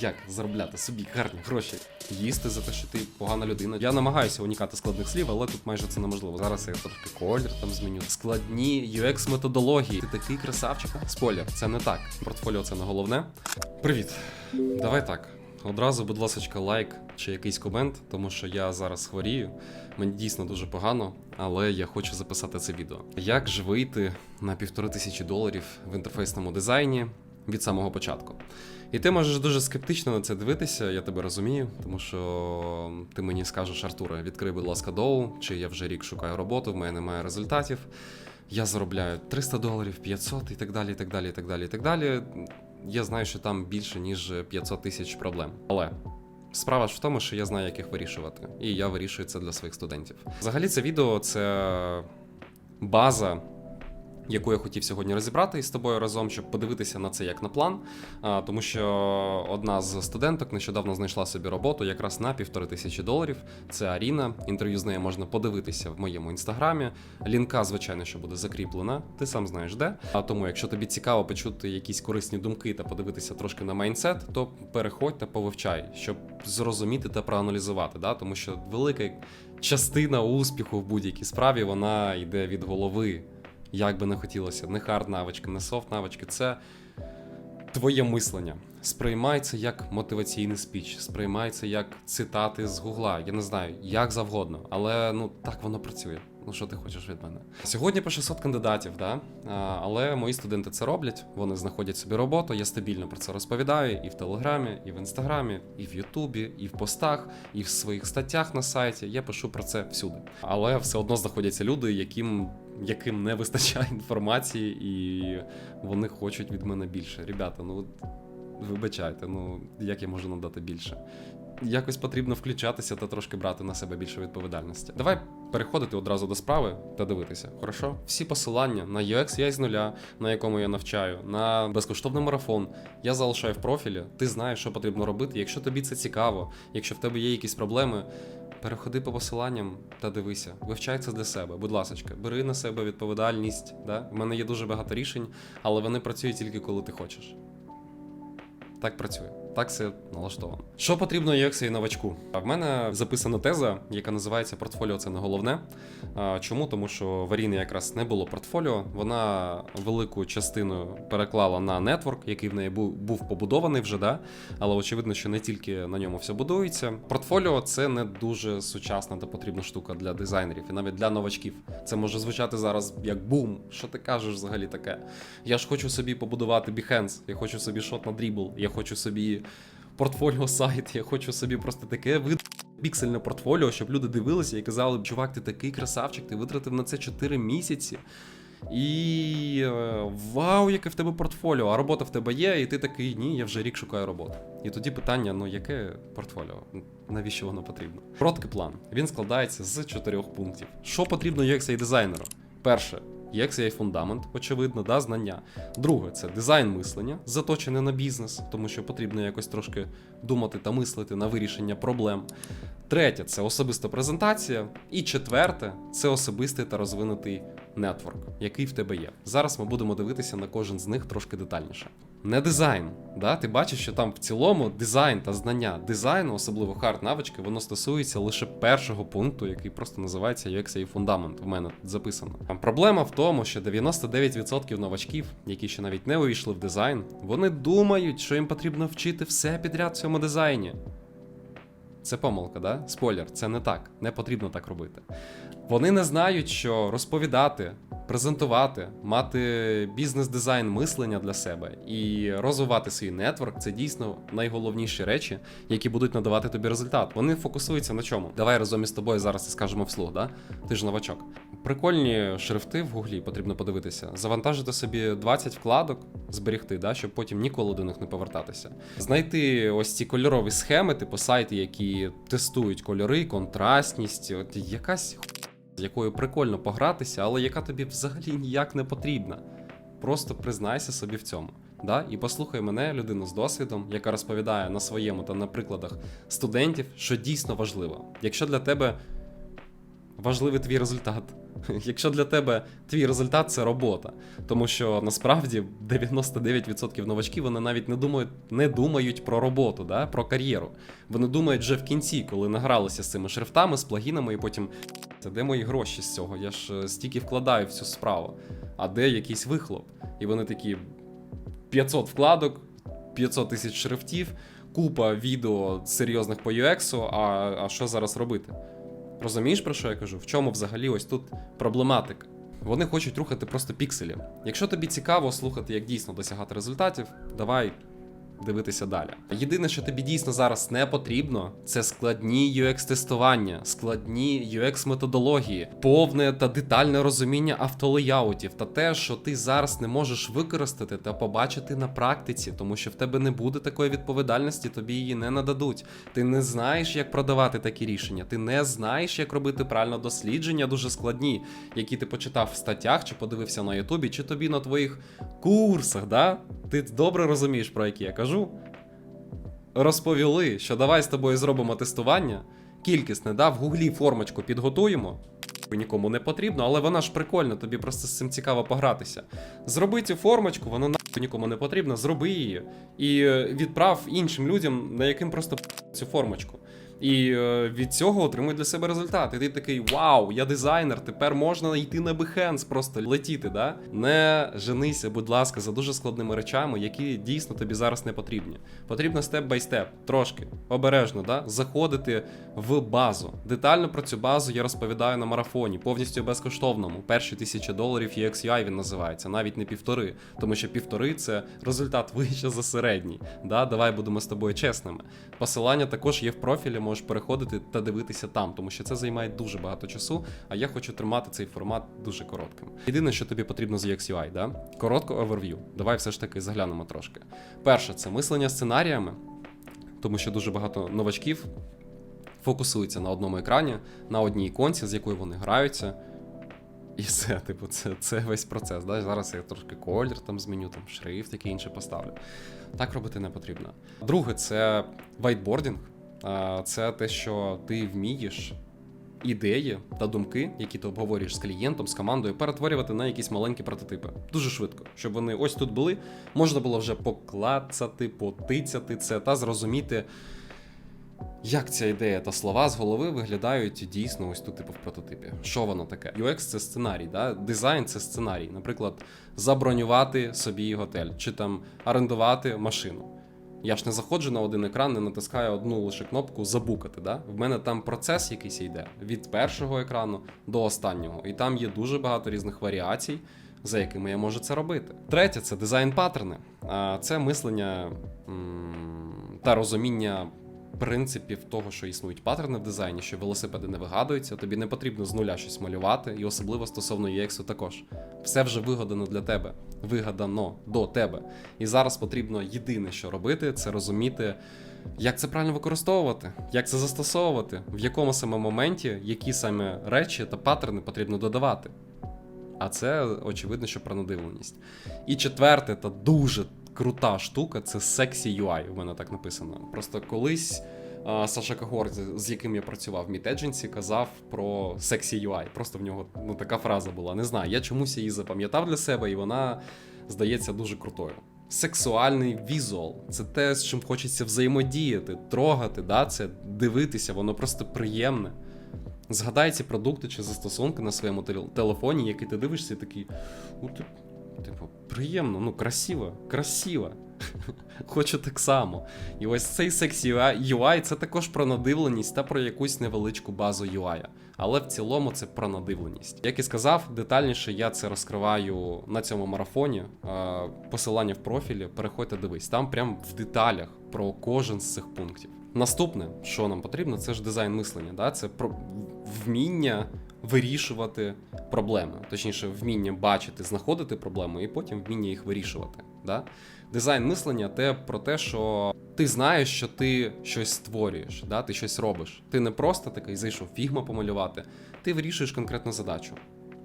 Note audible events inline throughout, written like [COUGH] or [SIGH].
як заробляти собі гарні гроші, їсти за те, що ти погана людина. Я намагаюся уникати складних слів, але тут майже це неможливо. Зараз я трошки колір там зміню. Складні UX методології. Ти такий красавчик. Спойлер, це не так. Портфоліо це не головне. Привіт. Давай так. Одразу, будь ласка, лайк чи якийсь комент, тому що я зараз хворію. Мені дійсно дуже погано, але я хочу записати це відео. Як ж вийти на півтори тисячі доларів в інтерфейсному дизайні від самого початку? І ти можеш дуже скептично на це дивитися, я тебе розумію, тому що ти мені скажеш, Артуре, відкрий, будь ласка, доу, чи я вже рік шукаю роботу, в мене немає результатів. Я заробляю 300 доларів, 500 і так далі, і так далі, і так далі, і так далі. Я знаю, що там більше, ніж 500 тисяч проблем. Але справа ж в тому, що я знаю, як їх вирішувати. І я вирішую це для своїх студентів. Взагалі, це відео це база. Яку я хотів сьогодні розібрати із тобою разом, щоб подивитися на це як на план. Тому що одна з студенток нещодавно знайшла собі роботу якраз на півтори тисячі доларів. Це Аріна. Інтерв'ю з нею можна подивитися в моєму інстаграмі. Лінка, звичайно, що буде закріплена. Ти сам знаєш де. А тому, якщо тобі цікаво почути якісь корисні думки та подивитися трошки на майндсет, то переходь та повивчай, щоб зрозуміти та проаналізувати. Да? Тому що велика частина успіху в будь-якій справі вона йде від голови. Як би не хотілося, не хард навички, не софт навички, це твоє мислення. Сприймай це як мотиваційний спіч, сприймай це як цитати з гугла. Я не знаю, як завгодно, але ну так воно працює. Ну що ти хочеш від мене? Сьогодні по 600 кандидатів, да? але мої студенти це роблять. Вони знаходять собі роботу. Я стабільно про це розповідаю і в Телеграмі, і в інстаграмі, і в Ютубі, і в постах, і в своїх статтях на сайті. Я пишу про це всюди. Але все одно знаходяться люди, яким яким не вистачає [LAUGHS] інформації, і вони хочуть від мене більше. Ребята, ну вибачайте, ну як я можу надати більше? Якось потрібно включатися та трошки брати на себе більше відповідальності. Давай переходити одразу до справи та дивитися. Хорошо? Всі посилання на UX я з нуля, на якому я навчаю, на безкоштовний марафон. Я залишаю в профілі. Ти знаєш, що потрібно робити. Якщо тобі це цікаво, якщо в тебе є якісь проблеми. Переходи по посиланням та дивися, вивчай це для себе. Будь ласка, бери на себе відповідальність. Да? У мене є дуже багато рішень, але вони працюють тільки коли ти хочеш. Так працює. Так все налаштовано. Що потрібно UX і новачку? В мене записана теза, яка називається Портфоліо це не головне. Чому? Тому що в Аріни якраз не було портфоліо. Вона велику частину переклала на нетворк, який в неї був, побудований вже, да? але очевидно, що не тільки на ньому все будується. Портфоліо це не дуже сучасна та потрібна штука для дизайнерів і навіть для новачків. Це може звучати зараз як бум. Що ти кажеш взагалі таке? Я ж хочу собі побудувати Behance, я хочу собі шот на дрібл, я хочу собі портфоліо сайт, я хочу собі просто таке вид. Піксельне портфоліо, щоб люди дивилися і казали, чувак, ти такий красавчик, ти витратив на це 4 місяці. І е, вау, яке в тебе портфоліо, а робота в тебе є, і ти такий, ні, я вже рік шукаю роботу. І тоді питання: ну яке портфоліо? Навіщо воно потрібно? Короткий план. Він складається з чотирьох пунктів. Що потрібно UX дизайнеру? Перше. UX фундамент, очевидно, да, знання. Друге, це дизайн мислення, заточене на бізнес, тому що потрібно якось трошки думати та мислити на вирішення проблем. Третє це особиста презентація. І четверте це особистий та розвинутий нетворк, який в тебе є. Зараз ми будемо дивитися на кожен з них трошки детальніше. Не дизайн. Да? Ти бачиш, що там в цілому дизайн та знання дизайну, особливо хард навички, воно стосується лише першого пункту, який просто називається UX і фундамент. В мене тут записано. Там проблема в тому, що 99% новачків, які ще навіть не увійшли в дизайн, вони думають, що їм потрібно вчити все підряд в цьому дизайні. Це помилка, да? Спойлер, це не так. Не потрібно так робити. Вони не знають, що розповідати, презентувати, мати бізнес-дизайн мислення для себе і розвивати свій нетворк це дійсно найголовніші речі, які будуть надавати тобі результат. Вони фокусуються на чому? Давай разом із тобою зараз це скажемо вслух, да? Ти ж новачок. Прикольні шрифти в гуглі потрібно подивитися. Завантажити собі 20 вкладок, зберігти, да, щоб потім ніколи до них не повертатися. Знайти ось ці кольорові схеми, типу сайти, які тестують кольори, контрастність, от якась з якою прикольно погратися, але яка тобі взагалі ніяк не потрібна. Просто признайся собі в цьому. Да? І послухай мене, людину з досвідом, яка розповідає на своєму та на прикладах студентів, що дійсно важливо. Якщо для тебе важливий твій результат. [LAUGHS] Якщо для тебе твій результат це робота, тому що насправді 99% новачків вони навіть не думають, не думають про роботу, да? про кар'єру. Вони думають вже в кінці, коли награлися з цими шрифтами, з плагінами, і потім це де мої гроші з цього? Я ж е, стільки вкладаю в цю справу. А де якийсь вихлоп? І вони такі 500 вкладок, 500 тисяч шрифтів, купа відео серйозних по UX, а, а що зараз робити? Розумієш, про що я кажу? В чому взагалі ось тут проблематика? Вони хочуть рухати просто пікселі. Якщо тобі цікаво слухати, як дійсно досягати результатів, давай дивитися далі. Єдине, що тобі дійсно зараз не потрібно, це складні UX-тестування, складні UX-методології, повне та детальне розуміння автолеяутів та те, що ти зараз не можеш використати та побачити на практиці, тому що в тебе не буде такої відповідальності, тобі її не нададуть. Ти не знаєш, як продавати такі рішення, ти не знаєш, як робити правильно дослідження, дуже складні, які ти почитав в статтях чи подивився на Ютубі, чи тобі на твоїх курсах, да? Ти добре розумієш, про які я кажу. Розповіли, що давай з тобою зробимо тестування. Кількісне, да, в гуглі формочку підготуємо. Нікому не потрібно, але вона ж прикольна, тобі просто з цим цікаво погратися. Зроби цю формочку, вона нахуй нікому не потрібна, зроби її. І е, відправ іншим людям, на яким просто цю формочку. І е, від цього отримуй для себе результат. І ти такий вау, я дизайнер, тепер можна йти на Behance, просто летіти, да? Не женися, будь ласка, за дуже складними речами, які дійсно тобі зараз не потрібні. Потрібно степ бай степ, трошки обережно, да? заходити в базу. Детально про цю базу я розповідаю на марафоні, повністю безкоштовному. Перші тисячі доларів UX-UI він називається, навіть не півтори, тому що півтори це результат вище за середній. Да? Давай будемо з тобою чесними. Посилання також є в профілі, можеш переходити та дивитися там, тому що це займає дуже багато часу, а я хочу тримати цей формат дуже коротким. Єдине, що тобі потрібно з UX-UI, да? коротко overview. Давай все ж таки заглянемо трошки. Перше, це мислення сценаріями, тому що дуже багато новачків фокусуються на одному екрані, на одній іконці, з якою вони граються. І все, [LAUGHS] типу, це, це весь процес. Да? Зараз я трошки колір там зміню, там шрифт, який інший поставлю. Так робити не потрібно. Друге, це вайтбордінг. Це те, що ти вмієш ідеї та думки, які ти обговорюєш з клієнтом, з командою, перетворювати на якісь маленькі прототипи. Дуже швидко, щоб вони ось тут були. Можна було вже поклацати, потицяти це та зрозуміти. Як ця ідея та слова з голови виглядають дійсно ось тут, типу, в прототипі? Що воно таке? UX це сценарій, да? дизайн це сценарій. Наприклад, забронювати собі готель чи там орендувати машину. Я ж не заходжу на один екран, не натискаю одну лише кнопку забукати. Да? В мене там процес якийсь йде від першого екрану до останнього. І там є дуже багато різних варіацій, за якими я можу це робити. Третє це дизайн паттерни. Це мислення та розуміння принципів того, що існують паттерни в дизайні, що велосипеди не вигадуються, тобі не потрібно з нуля щось малювати, і особливо стосовно UX також. Все вже вигадано для тебе, вигадано до тебе. І зараз потрібно єдине, що робити, це розуміти. Як це правильно використовувати, як це застосовувати, в якому саме моменті, які саме речі та паттерни потрібно додавати. А це очевидно, що про надивленість. І четверте, та дуже крута штука це Sexy UI. У мене так написано. Просто колись Саша Кагор, з яким я працював в Мітедженсі, казав про Sexy UI. Просто в нього ну, така фраза була. Не знаю, я чомусь її запам'ятав для себе, і вона здається дуже крутою. Сексуальний візуал це те, з чим хочеться взаємодіяти, трогати, да? це дивитися, воно просто приємне. Згадай ці продукти чи застосунки на своєму телефоні, які ти дивишся, і такий. «У, ти- Типу, приємно, ну красиво, красиво. [LAUGHS] Хочу так само. І ось цей сексі UI це також про надивленість та про якусь невеличку базу UI. Але в цілому це про надивленість. Як і сказав, детальніше я це розкриваю на цьому марафоні. Посилання в профілі, переходьте дивись. Там прям в деталях про кожен з цих пунктів. Наступне, що нам потрібно, це ж дизайн мислення. Да? Це про вміння вирішувати проблеми, точніше, вміння бачити, знаходити проблеми, і потім вміння їх вирішувати. Да? Дизайн мислення те про те, що ти знаєш, що ти щось створюєш, да? ти щось робиш. Ти не просто такий зайшов фігма помалювати, ти вирішуєш конкретну задачу.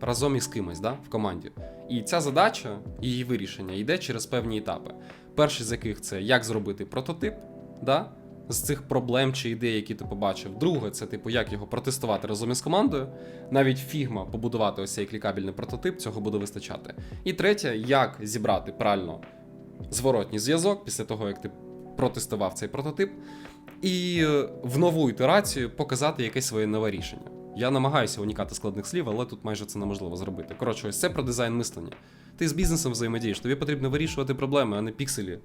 Разом із кимось, да, в команді. І ця задача, її вирішення йде через певні етапи. Перший з яких це як зробити прототип, да? З цих проблем чи ідей, які ти побачив. Друге, це типу, як його протестувати разом із командою. Навіть фігма побудувати ось цей клікабельний прототип, цього буде вистачати. І третє, як зібрати правильно зворотній зв'язок після того, як ти протестував цей прототип, і е, в нову ітерацію показати якесь своє нове рішення. Я намагаюся уникати складних слів, але тут майже це неможливо зробити. Коротше, ось це про дизайн мислення. Ти з бізнесом взаємодієш, тобі потрібно вирішувати проблеми, а не пікселі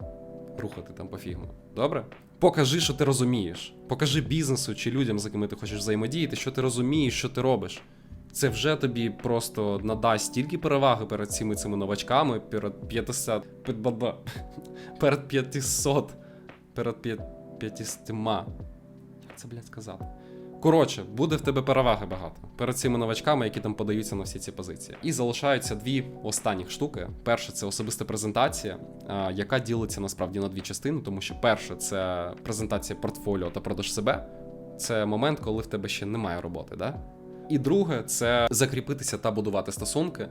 рухати там по фігму. Добре? Покажи, що ти розумієш. Покажи бізнесу чи людям, з якими ти хочеш взаємодіяти, що ти розумієш, що ти робиш. Це вже тобі просто надасть стільки переваги перед цими цими новачками, перед 500, під- ба-ба, [LAUGHS] перед 500, перед 500. Як це, блядь, сказати? Коротше, буде в тебе переваги багато перед цими новачками, які там подаються на всі ці позиції. І залишаються дві останні штуки. Перше це особиста презентація, яка ділиться насправді на дві частини, тому що перше це презентація портфоліо та продаж себе. Це момент, коли в тебе ще немає роботи, да? І друге, це закріпитися та будувати стосунки,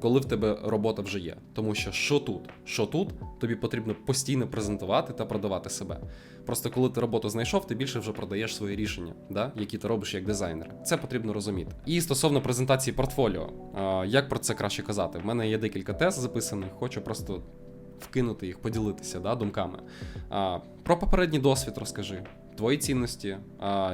коли в тебе робота вже є. Тому що що тут, що тут, тобі потрібно постійно презентувати та продавати себе. Просто коли ти роботу знайшов, ти більше вже продаєш свої рішення, да? які ти робиш як дизайнер. Це потрібно розуміти. І стосовно презентації портфоліо, як про це краще казати? В мене є декілька тез записаних, хочу просто вкинути їх, поділитися да, думками. А, Про попередній досвід розкажи. Твої цінності,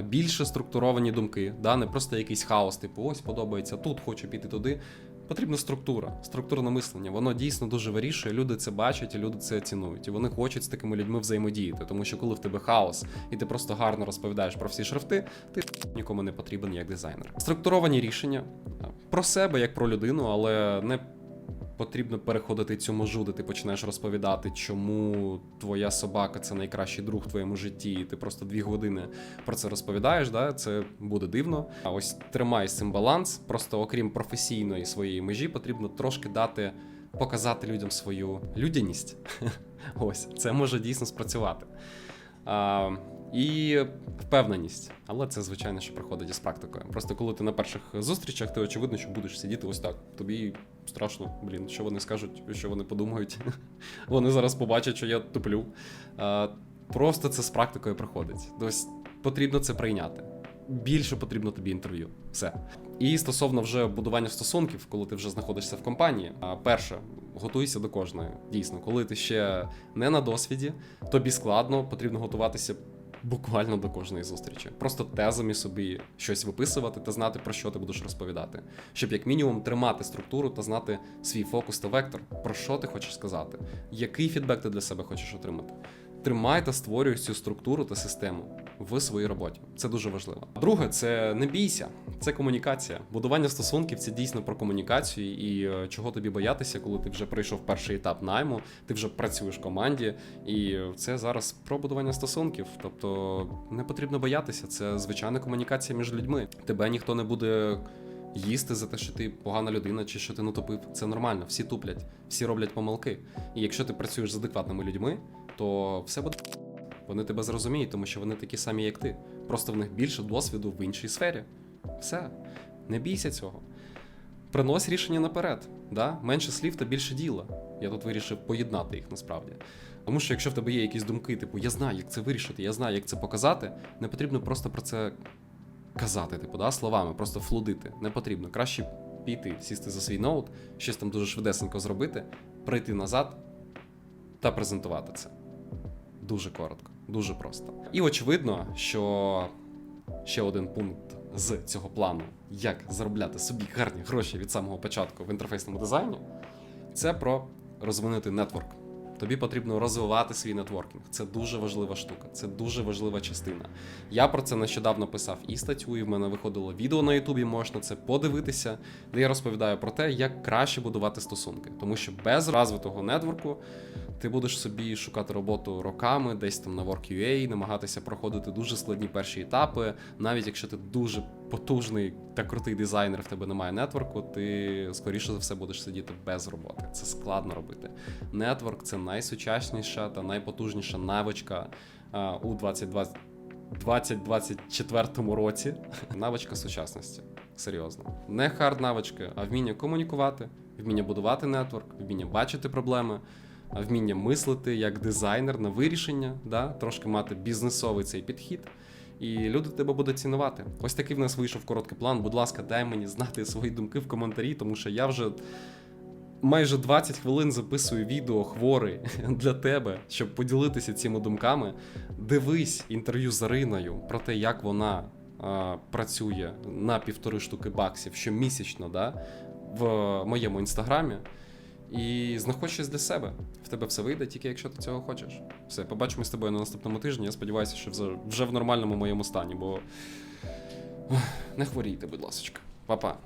більше структуровані думки, да, не просто якийсь хаос, типу, ось подобається тут, хочу піти туди. Потрібна структура, структурне мислення. Воно дійсно дуже вирішує. Люди це бачать, і люди це цінують. І вони хочуть з такими людьми взаємодіяти. Тому що коли в тебе хаос, і ти просто гарно розповідаєш про всі шрифти, ти нікому не потрібен як дизайнер. Структуровані рішення про себе як про людину, але не потрібно переходити цю межу, де ти починаєш розповідати, чому твоя собака це найкращий друг в твоєму житті, і ти просто дві години про це розповідаєш. Да? Це буде дивно. А ось тримай з цим баланс. Просто окрім професійної своєї межі, потрібно трошки дати. Показати людям свою людяність. [LAUGHS] Ось, це може дійсно спрацювати. І впевненість. Але це, звичайно, що приходить із практикою. Просто коли ти на перших зустрічах, ти очевидно, що будеш сидіти ось так. Тобі страшно, блін, що вони скажуть, що вони подумають. [LAUGHS] Вони зараз побачать, що я туплю. Просто це з практикою приходить. Тобто потрібно це прийняти. Більше потрібно тобі інтерв'ю. Все. І стосовно вже будування стосунків, коли ти вже знаходишся в компанії, перше, готуйся до кожної. Дійсно, коли ти ще не на досвіді, тобі складно, потрібно готуватися буквально до кожної зустрічі. Просто тезами собі щось виписувати та знати, про що ти будеш розповідати. Щоб як мінімум тримати структуру та знати свій фокус та вектор, про що ти хочеш сказати, який фідбек ти для себе хочеш отримати. Тримай та створюй цю структуру та систему в своїй роботі. Це дуже важливо. Друге, це не бійся, це комунікація. Будування стосунків це дійсно про комунікацію і е, чого тобі боятися, коли ти вже пройшов перший етап найму, ти вже працюєш в команді, і це зараз про будування стосунків. Тобто не потрібно боятися, це звичайна комунікація між людьми. Тебе ніхто не буде. Їсти за те, що ти погана людина чи що ти натупив, це нормально, всі туплять, всі роблять помилки. І якщо ти працюєш з адекватними людьми, то все буде. Вони тебе зрозуміють, тому що вони такі самі, як ти. Просто в них більше досвіду в іншій сфері. Все. Не бійся цього. Принось рішення наперед. Да? Менше слів та більше діла. Я тут вирішив поєднати їх насправді. Тому що якщо в тебе є якісь думки, типу, я знаю, як це вирішити, я знаю, як це показати, не потрібно просто про це казати, типу, да, словами, просто флудити. Не потрібно. Краще піти, сісти за свій ноут, щось там дуже швидесенько зробити, прийти назад та презентувати це. Дуже коротко, дуже просто. І очевидно, що ще один пункт з цього плану, як заробляти собі гарні гроші від самого початку в інтерфейсному дизайні, це про розвинути нетворк. Тобі потрібно розвивати свій нетворкінг. Це дуже важлива штука, це дуже важлива частина. Я про це нещодавно писав і статтю, і в мене виходило відео на Ютубі, можна це подивитися, де я розповідаю про те, як краще будувати стосунки. Тому що без розвитого нетворку ти будеш собі шукати роботу роками, десь там на Work.ua, намагатися проходити дуже складні перші етапи. Навіть якщо ти дуже потужний та крутий дизайнер, в тебе немає нетворку, ти скоріше за все будеш сидіти без роботи. Це складно робити. Нетворк це найсучасніша та найпотужніша навичка у 2020 2024 році. [LAUGHS] Навичка сучасності. Серйозно. Не хард навички, а вміння комунікувати, вміння будувати нетворк, вміння бачити проблеми, вміння мислити як дизайнер на вирішення, да? трошки мати бізнесовий цей підхід. І люди тебе будуть цінувати. Ось такий в нас вийшов короткий план. Будь ласка, дай мені знати свої думки в коментарі, тому що я вже майже 20 хвилин записую відео хворий [LAUGHS] для тебе, щоб поділитися цими думками. Дивись інтерв'ю з Ариною про те, як вона а, працює на півтори штуки баксів щомісячно, да, в моєму інстаграмі. І знаходь щось для себе. В тебе все вийде, тільки якщо ти цього хочеш. Все, побачимось з тобою на наступному тижні. Я сподіваюся, що вже, вже в нормальному моєму стані, бо не хворійте, будь ласка. Па-па.